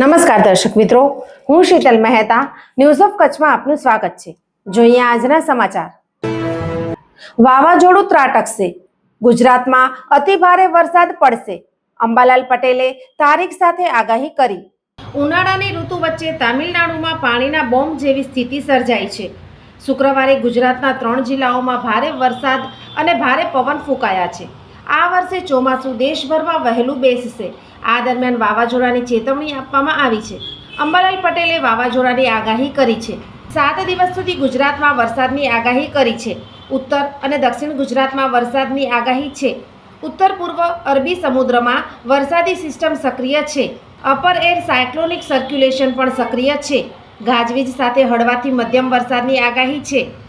નમસ્કાર દર્શક મિત્રો, હું શીતલ મહેતા ન્યૂઝ ઓફ કચ્છમાં આપનું સ્વાગત છે. જોઈએ આજના સમાચાર. વાવાઝોડું ત્રાટકશે. ગુજરાતમાં અતિ ભારે વરસાદ પડશે. અંબાલાલ પટેલે તારીખ સાથે આગાહી કરી. ઉનાળાની ઋતુ વચ્ચે તામિલનાડુમાં પાણીના બોમ્બ જેવી સ્થિતિ સર્જાઈ છે. શુક્રવારે ગુજરાતના ત્રણ જિલ્લાઓમાં ભારે વરસાદ અને ભારે પવન ફૂંકાયા છે. આ વર્ષે ચોમાસું દેશભરમાં વહેલું બેસશે. આ દરમિયાન વાવાઝોડાની ચેતવણી આપવામાં આવી છે. અંબાલાલ પટેલે વાવાઝોડાની આગાહી કરી છે. સાત દિવસ સુધી ગુજરાતમાં વરસાદની આગાહી કરી છે. ઉત્તર અને દક્ષિણ ગુજરાતમાં વરસાદની આગાહી છે. ઉત્તર પૂર્વ અરબી સમુદ્રમાં વરસાદી સિસ્ટમ સક્રિય છે. અપર એર સાયક્લોનિક સર્ક્યુલેશન પણ સક્રિય છે. ગાજવીજ સાથે હળવાથી મધ્યમ વરસાદની આગાહી છે.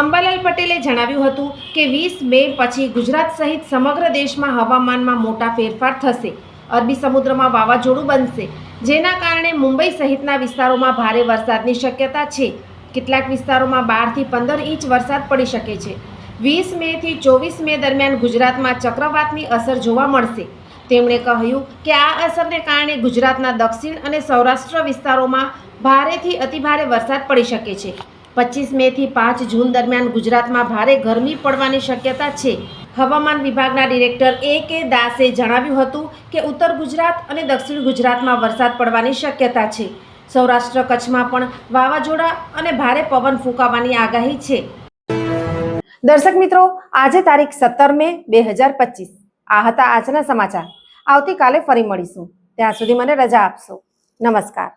અંબાલાલ પટેલે જણાવ્યું હતું કે વીસ મે પછી ગુજરાત સહિત સમગ્ર દેશમાં હવામાનમાં મોટા ફેરફાર થશે. અરબી સમુદ્રમાં વાવાઝોડું બનશે, જેના કારણે મુંબઈ સહિતના વિસ્તારોમાં ભારે વરસાદની શક્યતા છે. કેટલાક વિસ્તારોમાં બારથી પંદર ઇંચ વરસાદ પડી શકે છે. વીસ મેથી ચોવીસ મે દરમિયાન ગુજરાતમાં ચક્રવાતની અસર જોવા મળશે. તેમણે કહ્યું કે આ અસરને કારણે ગુજરાતના દક્ષિણ અને સૌરાષ્ટ્ર વિસ્તારોમાં ભારેથી અતિભારે વરસાદ પડી શકે છે. પચીસ મેથી પાંચ જૂન દરમિયાન ગુજરાતમાં ભારે ગરમી પડવાની શક્યતા છે. હવામાન વિભાગના ડિરેક્ટર એ કે દાસે જણાવ્યું હતું કે ઉત્તર ગુજરાત અને દક્ષિણ ગુજરાતમાં વરસાદ પડવાની શક્યતા છે. સૌરાષ્ટ્ર કચ્છમાં પણ વાવાઝોડા અને ભારે પવન ફૂંકાવાની આગાહી છે. દર્શક મિત્રો, આજે તારીખ સત્તર મે બે હજાર પચીસ. આ હતા આજના સમાચાર. આવતીકાલે ફરી મળીશું. ત્યાં સુધી મને રજા આપશો. નમસ્કાર.